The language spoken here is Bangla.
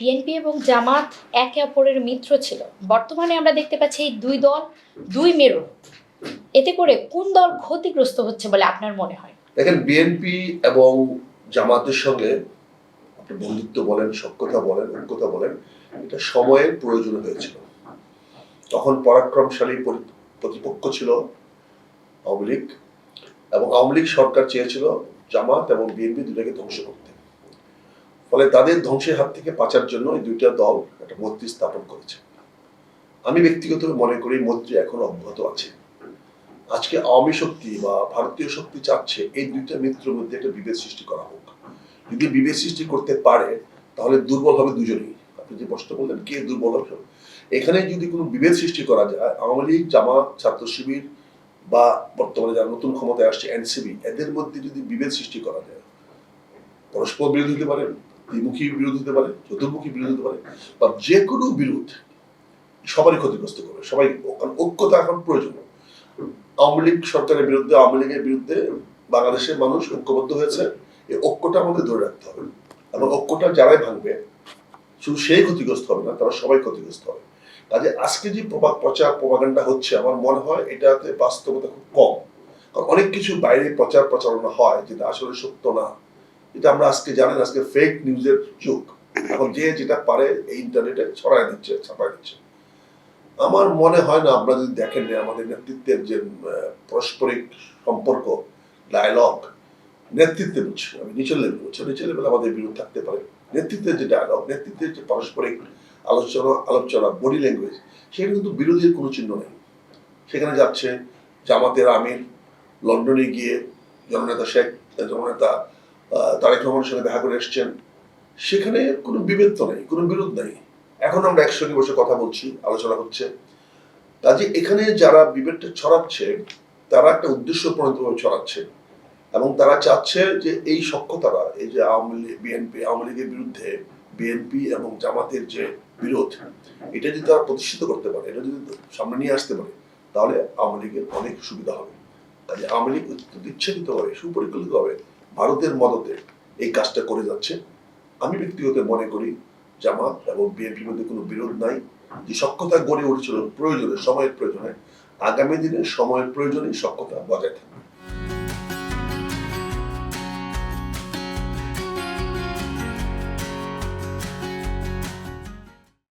বিএনপি এবং জামাত একে অপরের মিত্র ছিল। বর্তমানে আমরা দেখতে পাচ্ছি এই দুই দল, দুই মেরু। এতে করে কোন দল ক্ষতিগ্রস্ত হচ্ছে বলে আপনার মনে হয়? দেখেন, বিএনপি এবং জামাতের সঙ্গে আপনি বন্ধুত্ব বলেন সক্ষতা বলেন, ঐক্যতা বলেন, এটা সময়ের প্রয়োজন হয়েছিল। তখন পরাক্রমশালী প্রতিপক্ষ ছিল আওয়ামী লীগ এবং আওয়ামী লীগ সরকার চেয়েছিল জামাত এবং বিএনপি দুটাকে ধ্বংস করতে। ফলে তাদের ধ্বংসের হাত থেকে বাঁচার জন্য এই দুইটা দল একটা মৈত্রী স্থাপন করেছে। আমি ব্যক্তিগতভাবে মনে করি মৈত্রী এখন অব্যাহত আছে। আজকে আওয়ামী শক্তি বা ভারতীয় শক্তি চাচ্ছে এই দুইটা মিত্রের মধ্যে একটা বিভেদ সৃষ্টি করা হোক। যদি বিভেদ সৃষ্টি করতে পারে, তাহলে দুর্বল হবে দুজনেই। আপনি যে প্রশ্ন বললেন কে দুর্বল হবে? এখানে যদি কোনো বিভেদ সৃষ্টি করা যায়, আওয়ামী লীগ, জামাত, ছাত্র শিবির বা বর্তমানে যারা নতুন ক্ষমতায় আসছে এনসিবি এদের মধ্যে যদি বিভেদ সৃষ্টি করা যায়, পরস্পর বিরোধ হতে পারে দ্বিমুখী বিরোধ হতে পারে, চতুর্মুখী বিরোধ হতে পারে, বা যে কোনো বিরোধ সবারই ক্ষতিগ্রস্ত করবে। সবাই ঐক্যতা এখন প্রয়োজন। আওয়ামী লীগ সরকারের বিরুদ্ধে, আওয়ামী লীগের বিরুদ্ধে বাংলাদেশের মানুষ ঐক্যবদ্ধ হয়েছে। এই ঐক্যটা আমাদের ধরে রাখতে হবে। এবং ঐক্যটা যারাই ভাঙবে, শুধু সেই ক্ষতিগ্রস্ত হবে না, তারা সবাই ক্ষতিগ্রস্ত হবে। কাজে আজকে যে প্রভাব প্রচার প্রভাগান্ডা হচ্ছে, আমার মনে হয় এটাতে বাস্তবতা খুব কম। কারণ অনেক কিছু বাইরে প্রচার প্রচারণা হয়, যেটা আসলে সত্য না। এটা আমরা আজকে জানেন, আজকে ফেক নিউজের যুগ। এখন যে যেটা পারে এই ইন্টারনেটে ছড়ায় দিচ্ছে, ছাপায় দিচ্ছে। আমার মনে হয় না আপনারা যদি দেখেন আমাদের নেতৃত্বের যে পারস্পরিক সম্পর্ক ডায়ালগ নেতৃত্বে বুঝছি আমি নিচের লেভেল বুঝছি নিচের লেভেল আমাদের বিরোধ থাকতে পারে। নেতৃত্বের যে ডায়ালগ নেতৃত্বের যে পারস্পরিক আলোচনা আলোচনা বডি ল্যাঙ্গুয়েজ সেখানে কিন্তু বিরোধীর কোনো চিহ্ন নেই। সেখানে যাচ্ছে জামাতের আমির, লন্ডনে গিয়ে জননেতা শেখ, জননেতা তারেক রহমানের সঙ্গে দেখা করে এসছেন। সেখানে কোনো বিভেদ তো নেই, কোনো বিরোধ নেই। এখন আমরা একসঙ্গে বসে কথা বলছি, আলোচনা হচ্ছে। কাজে এখানে যারা বিভেদটা ছড়াচ্ছে, তারা একটা উদ্দেশ্য প্রণীতভাবে ছড়াচ্ছে। এবং তারা চাচ্ছে যে এই সক্ষতারা এই যে আওয়ামী লীগ, বিএনপি, আওয়ামী লীগের বিরুদ্ধে বিএনপি এবং জামাতের যে বিরোধ, এটা যদি তারা প্রতিষ্ঠিত করতে পারে, এটা যদি সামনে নিয়ে আসতে পারে, তাহলে আওয়ামী লীগের অনেক সুবিধা হবে। কাজে আওয়ামী লীগ অত্যন্ত ইচ্ছাকৃতভাবে, সুপরিকল্পিতভাবে ভারতের মদতে এই কাজটা করে যাচ্ছে। আমি ব্যক্তিগত মনে করি, জামাত এবং বিএনপির মধ্যে কোনো বিরোধ নাই। যে সক্ষতা গড়ে উঠেছিল প্রয়োজনে, সময়ের প্রয়োজনে, আগামী দিনে সময়ের প্রয়োজনে সক্ষতা বজায় থাকবে।